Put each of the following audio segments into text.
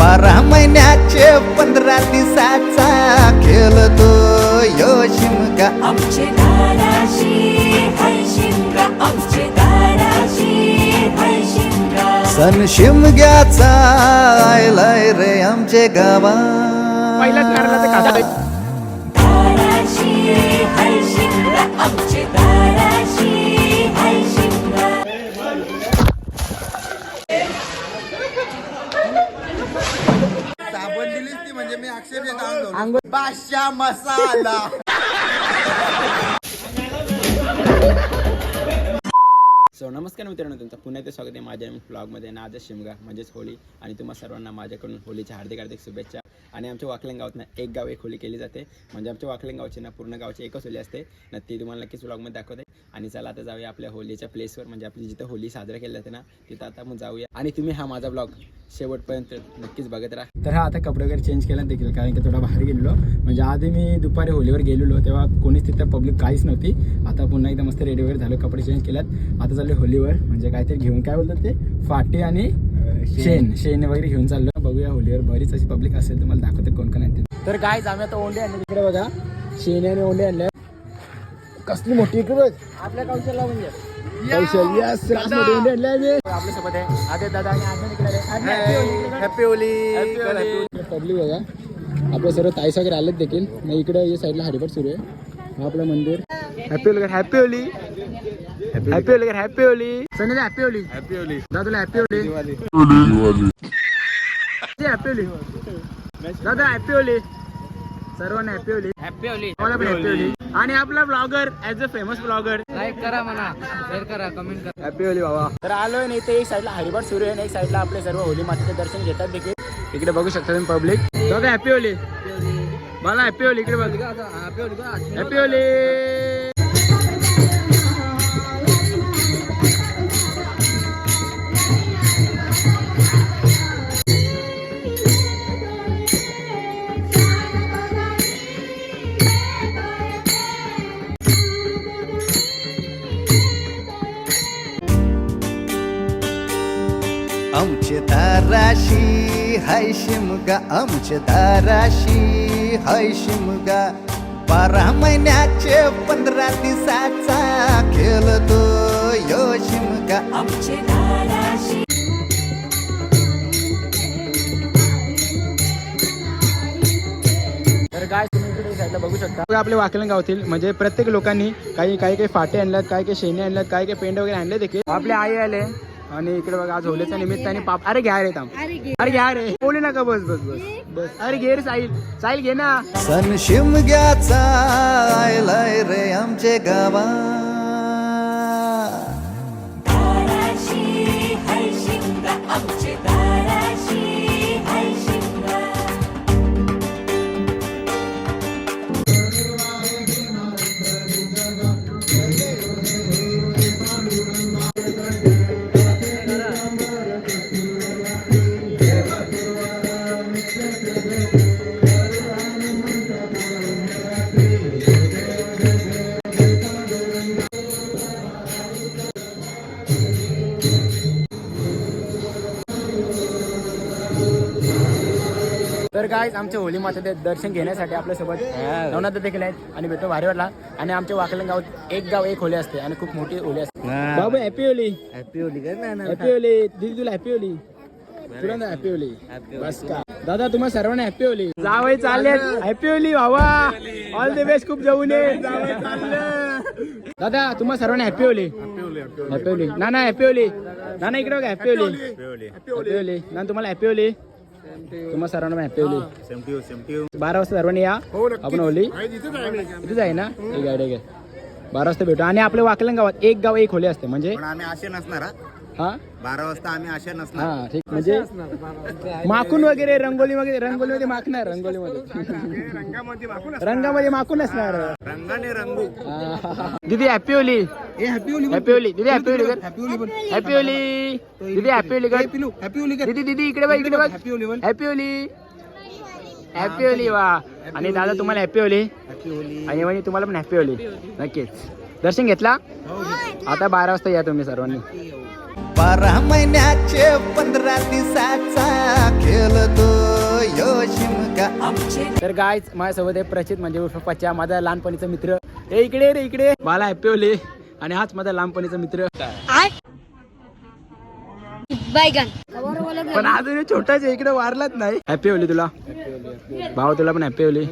बारा महिन्याचे पंधरा दिवसाचा खेळ तो. यो शिमगा. आमचे सण शिमग्याचा आयलाय रे आमचे गावा. पहिलाच आमचे घेत बादशा नमस्कार मित्रांनो तुमचं पुन्हा एकदा स्वागत आहे माझ्या ब्लॉगमध्ये ना आजच शिमगा म्हणजेच होळी. आणि तुम्हा सर्वांना माझ्याकडून होळीच्या हार्दिक हार्दिक शुभेच्छा. आणि आमच्या वाकलन गावातनं एक गाव एक होळी केली जाते. म्हणजे आमच्या वाकलन गावची ना पूर्ण गावची एकच होळी असते. ना ती तुम्हाला नक्कीच ब्लॉगमध्ये दाखवते. आणि चला आता जाऊया आपल्या होळीच्या प्लेसवर म्हणजे आपली जिथं होळी साजरा केली जाते ना तिथं आता मग जाऊया. आणि तुम्ही हा माझा ब्लॉग शेवटपर्यंत नक्कीच बघत राहा. तर हा आता कपडे वगैरे चेंज केला देखील कारण की थोडा बाहेर गेलेलो. म्हणजे आधी मी दुपारी होळीवर गेलेलो तेव्हा कोणीच तिथं पब्लिक काहीच नव्हती. आता पुन्हा एकदा मस्त रेडी वगैरे झालं कपडे चेंज केल्यात. आता चालले होलीवर म्हणजे काहीतरी घेऊन काय बोलतात ते? फाटे आणि शेण. शेण. वगैरे घेऊन चाललो. बघूया होलीवर बरीच अशी पब्लिक असेल तर मला दाखवते कोण कोण आहे ते. तर काय आम्ही आता ओंडे आणले. तिकडे बघा. शेण आणि ओंडे आणले. कसली मोठी इकडे आपल्या कौशलला म्हणजे. आपल्या आहे. आदे दादा आणि हॅपी होली पब्लिक बघा. आपले सर्व ताईस वगैरे आलेत देखील. मग इकडे या साईडला हरिपाठ सुरू आहे. आपलं मंदिर. Happy Holi happy Holi happy Holi happy Holi Sunny happy Holi happy Holi दादूला happy Holi happy Holi दादा हॅपी होली सर्वांना हॅपी होली हॅपी होली मला पण हॅपी होली आणि आपला blogger as a famous blogger like करा म्हणा शेअर करा कमेंट करा हॅपी होली बाबा तर आलोय ना इथे एक साईडला हरिपाठ सुरू आहे आणि एक साईडला आपले सर्व होली मातेचे दर्शन घेतात देखील इकडे बघू शकता तुम्ही पब्लिक दादा हॅपी होली मला हॅपी होली इकडे बघ हॅपी होली आमचे दाराशी हाय शिमगा आमचे दाराशी हाय शिमगा. बारा महिन्याचे पंधरा दिवसाचा खेळ तो यो शिमगा. आमचे दाराशी तर काय तुम्ही इकडे साईडला बघू शकता. बघा आपले वाकलन गावतील म्हणजे प्रत्येक लोकांनी काही काही काही फाटे आणल्यात काही काही शेणे आणल्यात काही काही पेंड वगैरे आणले देखील. आपले आई आले. आणि इकडे बघा आज होलीच्या निमित्ताने पाप अरे घ्या रे थांब. अरे घ्या रे. बोलू नका बस बस बस. बस. अरे घे रे साहिल. साहिल घे ना. सण शिमग्याचा आयलाय रे आमचे गावा काय आमच्या होली मातेचे दर्शन घेण्यासाठी आपल्यासोबत नवनाथ देखील आहेत आणि भेटतो भारी वाटला आणि आमच्या वाकलन गावात एक गाव एक होली असते आणि खूप मोठी होली असते. बाबू happy Holi. Happy Holi happy Holi. दिदी तुला हॅपी होली? तुला ना हॅपी होली. बस का. दादा तुम्हाला सर्वांना हॅपी होली. जावई चालले. हॅपी होली. भावा. ऑल द बेस्ट खूप जाऊ नये जावई चालले. दादा तुम्हाला सर्वांना हॅपी होली? हॅपी होली ना ना हॅपी होली. ना ना इकडे हॅपी होली. Happy Holy. ना तुम्हाला हॅपी होली? तुम्हाला सर्वांना हॅपी होली. बारा वाजता सर्वांनी या. आपण होली. इथेच आहे. ना? एक गाडी घ्या बारा वाजता भेटू. आणि आपल्या वाकलन गावात एक गाव एक होली असते. म्हणजे? पण आम्ही असे नसणार हा. हा बारा वाजता आम्ही असे नसणार. हा ठीक. म्हणजे माकून वगैरे रंगोली वगैरे रंगोली मध्ये माखणार रंगोली मध्ये रंगामध्ये माकून असणार. रंगाने रंगू. दीदी हॅपी होली. हॅपी होली दीदी हॅपी होली. हॅपी होली दीदी हॅपी होली कर. दीदी दीदी इकडे बघ इकडे बघ. Happy Holi happy Holi. Happy Holi वा. आणि दादा तुम्हाला हॅपी होली. आणि म्हणजे तुम्हाला पण हॅपी होली. नक्कीच. दर्शन घेतला? आता बारा वाजता या तुम्ही सर्वांनी. बारा महिन्याचे पंधरा दिवसाचा खेळ तो आमचे तर गायच माझ्यासोबत आहे प्रचित म्हणजे उर्फ पच्चा माझा लहानपणीचा मित्र. ए इकडे रे इकडे मला हॅपी होले. आणि हाच माझा लहानपणीचा मित्र. पण अजून हे छोटाच इकडे वारलाच नाही. हॅपी होली तुला. भाऊ तुला पण happy Holi.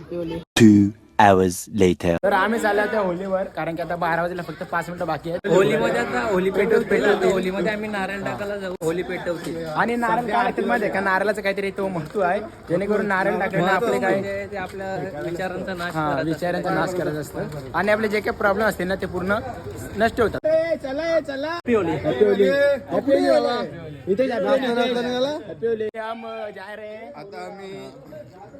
Two hours later. तर आम्ही चाललो त्या होलीवर कारण की आता बारा वाजेला फक्त पाच मिनिटं बाकी आहेत. होलीमध्ये आता होली पेटव पेटवतो होलीमध्ये आम्ही नारायण टाकायला जाऊ. होली पेटवते आणि नारळ काय माहिती आहे का? नारळाचं काहीतरी तो महत्त्व आहे. जेणेकरून नारळ टाकल्याने आपले काय म्हणजे ते आपल्या विचारांचा नाश हा करायचा. विचारांचा नाश करायचा असतं. आणि आपले जे काही प्रॉब्लेम असतील ना ते पूर्ण नष्ट होतात. हम जा रे. आता आम्ही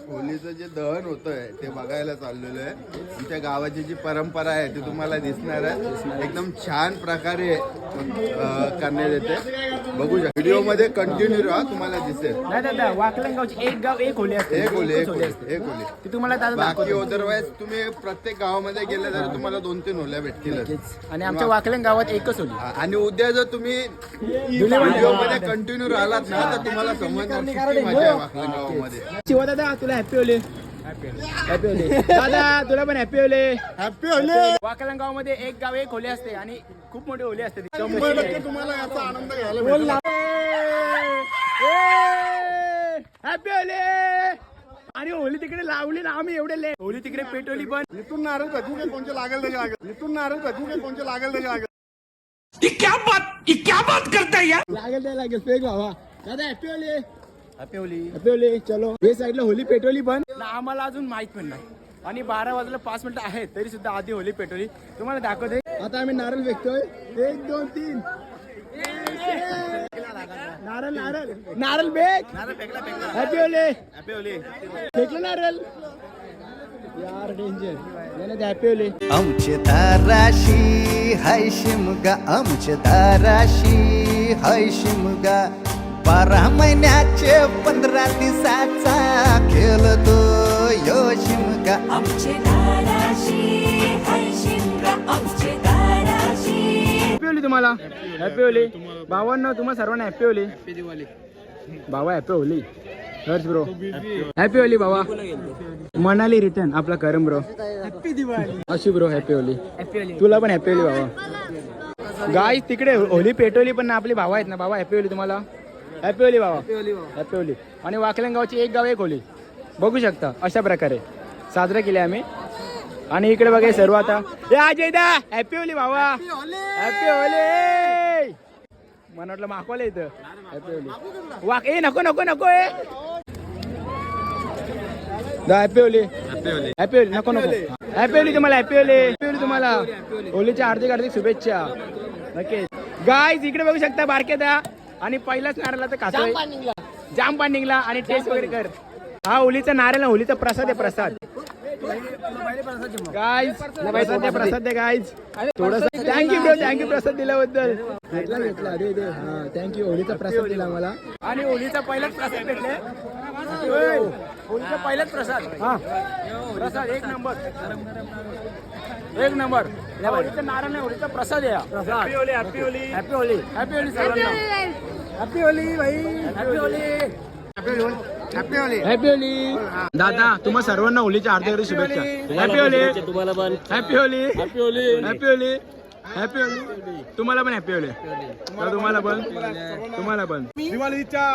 होलीचं जे दहन होतंय ते बघायला चाललेलो आहे. आमच्या गावाची जी परंपरा आहे ती तुम्हाला दिसणार आहे. एकदम छान प्रकारे अं, करण्यात येते. बघू शकता. व्हिडिओमध्ये कंटिन्यू राहा तुम्हाला दिसेल. नाही दादा एक गाव एक होली असते. एक होली एक एकच होली असते एक होली. ती तुम्हाला दादा बाकी दाखवतो. अदरवाईज तुम्ही प्रत्येक गावामध्ये गेले तर तुम्हाला दोन तीन होल्या भेटतीलच. आणि आमच्या वाकलन गावात एकच होली. आणि उद्या जर तुम्ही व्हिडिओमध्ये कंटिन्यू राहिलात ना तर तुम्हाला समजणार किती मजा आहे वाकलं गावामध्ये. शिवा दादा तुला हॅपी होली. हॅपी होली दादा तुला पण हॅपी होली हॅपी होली वाकलन गावामध्ये एक गाव एक होली असते आणि खूप मोठी होली असते ती. तुम्हाला याचा आनंद घ्यायला. हॅपी होली आणि होली तिकडे लावली ना आम्ही एवढे ले होली तिकडे पेटवली पण. इथून नारळ कधी काही कोणचे लागेल त्याचे लागेल इथून नारळ कधी काही कोणचे लागेल त्याचे लागेल लागेल ते लागेल फेक व्हावा दादा happy Holi happy Holi. Happy Holi चलो. हे साईडला होली पेटवली पण. ना आम्हाला अजून माहीत पण नाही. आणि बारा वाजला पाच मिनिटं आहेत तरी सुद्धा आधी होली पेटवली. तुम्हाला दाखवते. आता आम्ही नारळ फेकतोय एक दोन तीन. नारळ नारळ. नारळ बेक. हॅपी होली. हॅपी होली. फेकलं नारळ? यार डेंजर हॅपी होली. आमचे दाराशी हाय शिमगा. आमचे दाराशी हाय शिमगा. बारा महिन्याचे पंधरा दिवसाचा खेळतो यो शिमगा. आमचे हॅपी होली तुम्हाला? हॅपी होली. भावांना तुम्हाला सर्वांना हॅपी होली. भावा happy Holi. Harsh bro happy Holi भावा. मनाली रिटर्न आपला करम ब्रो हॅपी दिवाळी अशी ब्रो हॅपी होली. तुला पण हॅपी होली भावा. गाय तिकडे होली पेटवली पण ना आपली भावा आहेत ना भावा हॅपी होली तुम्हाला? हॅपी होली भावा हॅपी होली आणि वाकलन गावची एक गाव एक होली. बघू शकता अशा प्रकारे. साजरा केले आम्ही. आणि इकडे बघा सर्व आता. ए अजय दा हॅपी होली भावा हॅपी होली मला वाटलं मागवायला इथं. हॅपी होली वाक ए नको नको नको ए. हॅपी होली हॅपी होली नको नको. हॅपी होली तुम्हाला हॅपी होली हॅपी होली तुम्हाला. होलीच्या हार्दिक हार्दिक शुभेच्छा. गाय इकडे बघू शकता बारक्या आणि पहिलाच नारळा तर खातोय. जाम पान निघला आणि टेस्ट वगैरे कर. हा होलीचा नारळ होलीचा प्रसाद आहे प्रसाद. गाईज प्रसाद आहे प्रसाद आहे गाईज थोडस थँक्यू ब्रो थँक्यू प्रसाद दिल्याबद्दल. घेतला घेतला. दे दे. हा थँक्यू होलीचा प्रसाद दिला मला. आणि होलीचा पहिलाच प्रसाद भेटले होलीचा पहिलाच प्रसाद. हा. प्रसाद एक नंबर. एक नंबर या नारळ नाही होलीचा प्रसाद आहे happy Holi happy Holi happy Holi happy Holi सर्वांना हॅपी होली भाई happy Holi happy Holi happy Holi दादा तुम्हा सर्वांना होलीच्या हार्दिक हार्दिक शुभेच्छा हॅपी होली तुम्हाला पण happy Holi happy Holi happy Holi happy Holi तुम्हाला पण हॅपी होली तर तुम्हाला पण. तुम्हाला पण. दिवाळीच्या.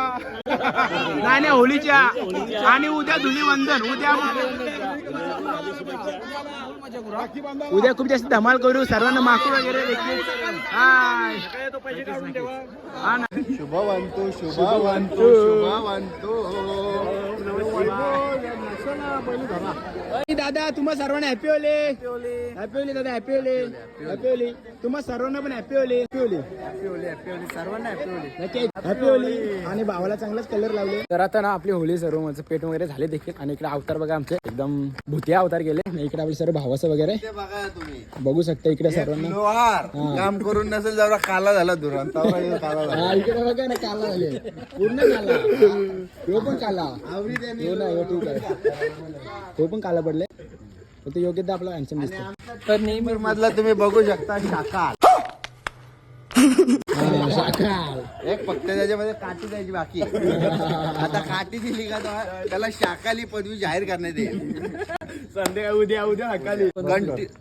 नाही नाही होलीच्या आणि उद्या धुलीवंदन. उद्या उद्या खूप जास्त धमाल करू. सर्वांना माकू वगैरे देखील. हाय. हा ना. शुभवंतु शुभवंतु. शुभवंतु. अरे दादा तुम्हा सर्वांना हॅपी होले. हॅपी होली. दादा हॅपी होली. हॅपी होली तुम्हा सर्वांना पण happy Holi. Happy Holi happy Holi happy Holi. सर्वांना हॅपी होली. हॅपी होली. आणि भावाला चांगलाच कलर लावले. तर आता ना आपली होली सर्व माझं पेट वगैरे झाले देखील. आणि इकडे अवतार बघा आमचे. एकदम भुतिया अवतार गेले. इकडे आपले सर्व भावाचं वगैरे. बघा तुम्ही. बघू शकता इकडे सर्वांना. काम करून नसेल जरा काला झाला दुरांतावर काला झाला. हा, इकडे बघा ना काला झाले. पूर्ण काला. तो पण काला. हो ना हो ठीक आहे. तो पण काला पडले फक्त योग्य आपला हँडसम दिसतो तर नेहमी मधला तुम्ही बघू शकता शाखा एक फक्त त्याच्यामध्ये काठी द्यायची बाकी आहे. आता काठी दिली का तो- त्याला शाकाली पदवी जाहीर करण्यात येईल. संध्याकाळ उद्या उद्या हकाली.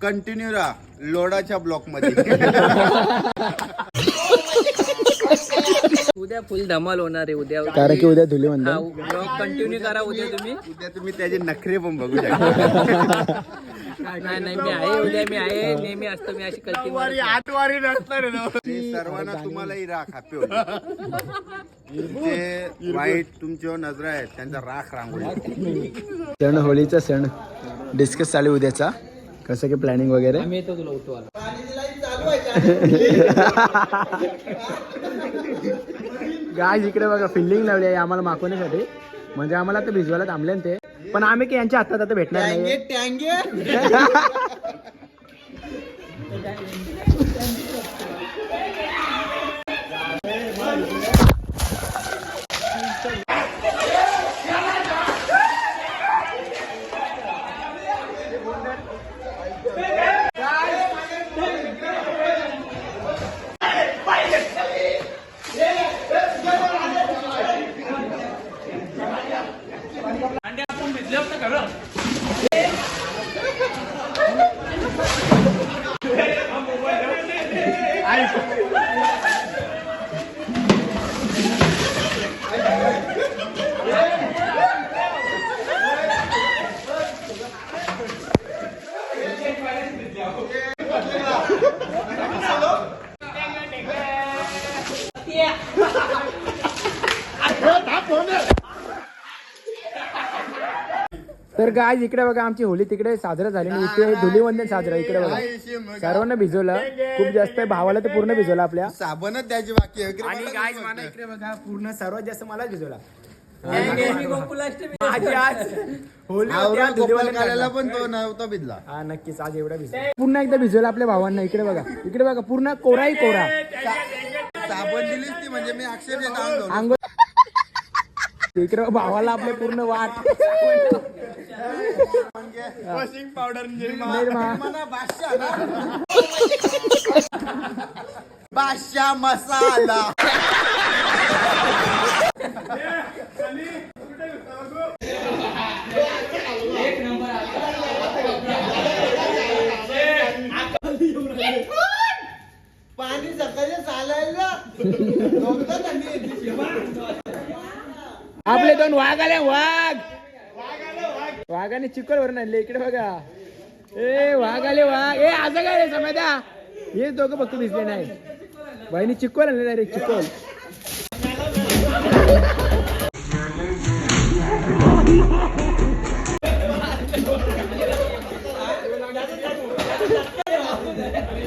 कंटिन्यू राहा. लोडाच्या ब्लॉकमध्ये उद्या फुल धमाल होणार आहे उद्या. कारण की उद्या धुली म्हणतो ब्लॉग कंटिन्यू करा उद्या तुम्ही. उद्या तुम्ही त्याचे नखरे पण बघू शकता. नाही नाही मी आहे उद्या मी आहे नेहमी असतो मी अशी कल्टी मारत नाही. ते सर्वांना तुम्हालाही राख हापे जे वाईट तुमच्यावर नजर आहेत त्यांचा राख रांगोळी सण होळीचा सण. डिस्कस चालू उद्याचा. कसं की प्लॅनिंग वगैरे? आम्ही येतो तुला उठवा गाय इकडे बघा फिल्डिंग लावली आहे आम्हाला मागवण्यासाठी. म्हणजे आम्हाला आता भिजवायला थांबले ना ते. पण आम्ही की यांच्या हातात आता भेटणार नाही. तर गाय इकडे बघा आमची होळी तिकडे साजरा झाली आणि इथे धुलीवंदन साजरा इकडे बघा. सर्वांना भिजवलं. खूप जास्त भावाला तर पूर्ण भिजवलं आपल्या. साबणच द्यायची बाकी आहे. आणि गाय मला इकडे बघा पूर्ण सर्वात जास्त मलाच भिजवला. आज आज भिजला. हा नक्कीच आज एवढा भिजवला. पुन्हा एकदा भिजवलं आपल्या भावांना इकडे बघा. इकडे बघा पूर्ण कोराही कोरा. साबण दिलीच ती म्हणजे मी अक्षरशः इकडे भावाला आपले पूर्ण वाट. Washing powder Nirma. बादशाह ना? बादशाह मसाला. पाणी सकाळी चालायला आपले दोन वाघ आले वाघ. वाघाने चिकल वरून आणले इकडे बघा. ए वाघ आले वाघ. ए असं काय रे समजा हे दोघं फक्त दिसले नाही बहिणी चिकल आणले डायरेक्ट चिकल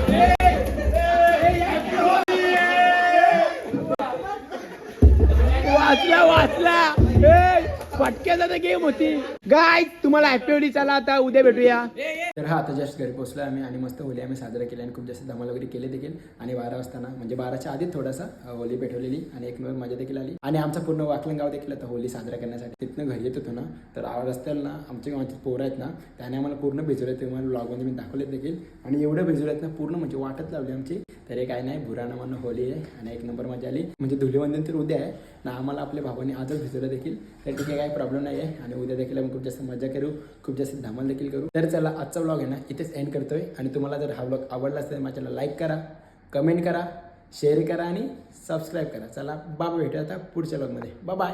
वाचला वाचला फटक्याचा तर गेम होती. गाय तुम्हाला हॅपी होली चला आता उद्या भेटूया. तर हा आता जस्ट घरी पोहोचलो आम्ही आणि मस्त होली आम्ही साजरा केली आणि खूप जास्त धमाल वगैरे केले देखील. आणि बारा वाजताना म्हणजे बाराच्या आधीच थोडासा होली पेटवलेली आणि एक नवीन मजा देखील आली. आणि आमचा पूर्ण वाकलन गाव देखील आता होली साजरा करण्यासाठी. तिथनं घरी येत होतो ना तर रस्त्याला ना आमच्या गावाचे पोरं आहेत ना त्याने आम्हाला पूर्ण भिजवले ते मला ब्लॉगमध्ये मी दाखवले देखील. आणि एवढं भिजवले आहेत ना पूर्ण म्हणजे वाटत लावली आमची. तर हे काय नाही बुराणा म्हणून होली आहे आणि एक नंबर मजा आली. म्हणजे धुलीवंदन तर उद्या आहे ना आम्हाला आपल्या भावाने आजच भिजवलं देखील. तर ठीक आहे काही प्रॉब्लेम नाही आहे आणि उद्या देखील आम्ही खूप जास्त मजा करू खूप जास्त धमाल देखील करू. तर चला आजचा ब्लॉग आहे ना इथेच एंड करतोय. आणि तुम्हाला जर हा ब्लॉग आवडला असेल तर माझ्याला लाईक करा कमेंट करा शेअर करा आणि सबस्क्राईब करा. चला बाबा भेटूया आता पुढच्या ब्लॉगमध्ये बाय